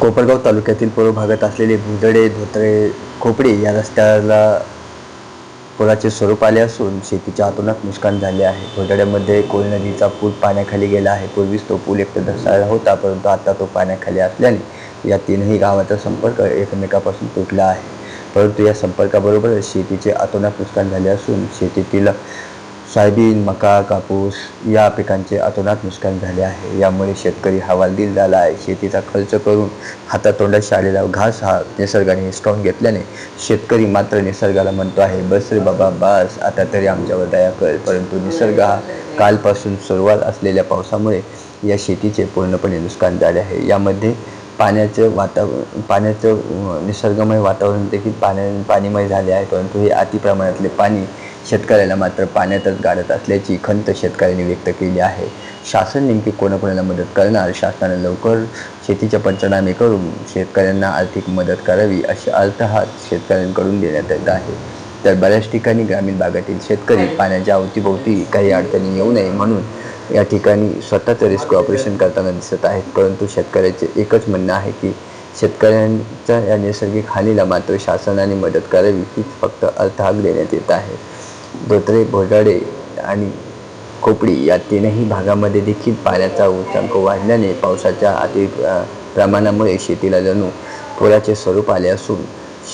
कोपरगाव तालुक्यातील पूर्व भागात असलेले भुदडे धोत्रे खोपडे या रस्त्याला पुराचे स्वरूप आले असून शेतीच्या अतोनात नुकसान झाले आहे. भुदड्यामध्ये कोल नदीचा पूल पाण्याखाली गेला आहे. पूर्वीच तो पूल एक धसायला होता परंतु आता तो पाण्याखाली असल्याने या तीनही गावाचा संपर्क एकमेकापासून तुटला आहे. परंतु या संपर्काबरोबरच शेतीचे अतोनात नुकसान झाले असून शेतीतील सोयाबीन मका कापूस या पिकांचे अतोनात नुकसान झाले आहे. यामुळे शेतकरी हवालदिल झाला आहे. शेतीचा खर्च करून हातातोंडाशी आलेला घास हा निसर्गाने हिसकावून घेतल्याने शेतकरी मात्र निसर्गाला म्हणतो आहे बस रे बाबा बस. आता तरी आमच्यावर दया कर. परंतु निसर्ग हा कालपासून सुरुवात असलेल्या पावसामुळे या शेतीचे पूर्णपणे नुकसान झाले आहे. यामध्ये पाण्याचं वातावरण पाण्याचं निसर्गमय वातावरण देखील पाण्या पाणीमय झाले आहे परंतु हे अति प्रमाणातले पाणी शेतकऱ्याला मात्र पाण्यातच गाडत असल्याची खंत शेतकऱ्यांनी व्यक्त केली आहे. शासन नेमकी कोणाकोणाला मदत करणार? शासनाने लवकर शेतीचे पंचनामे करून शेतकऱ्यांना आर्थिक मदत करावी असे अर्थहात शेतकऱ्यांकडून देण्यात येत आहे. तर बऱ्याच ठिकाणी ग्रामीण भागातील शेतकरी पाण्याच्या अवतीभोवती काही अडचणी येऊ नये म्हणून या ठिकाणी स्वतःचं रिस्क ऑपरेशन करताना दिसत आहेत. परंतु शेतकऱ्याचे एकच म्हणणं आहे की शेतकऱ्यांच्या या नैसर्गिक हानीला मात्र शासनाने मदत करावी हीच फक्त अर्थहाक देण्यात येत आहे. धोत्रे भोजाडे आणि खोपडी या तीनही भागामध्ये देखील पाण्याचा उच्चांक वाढल्याने पावसाच्या अति प्रमाणामुळे शेतीला जणू पुराचे स्वरूप आले असून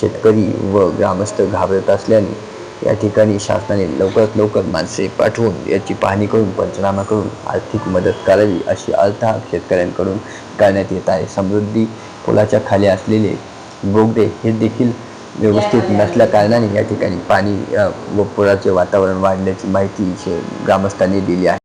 शेतकरी व ग्रामस्थ घाबरत असल्याने या ठिकाणी शासनाने लवकरात लवकर माणसे पाठवून याची पाहणी करून पंचनामा करून आर्थिक मदत करावी अशी अर्थहाक शेतकऱ्यांकडून करण्यात येत आहे. समृद्धी पुलाच्या खाली असलेले बोगदे हे देखील व्यवस्थित नसल्या कारणाने या ठिकाणी पाणी व पुराचे वातावरण वाढल्याची माहिती ग्रामस्थांनी दिली आहे.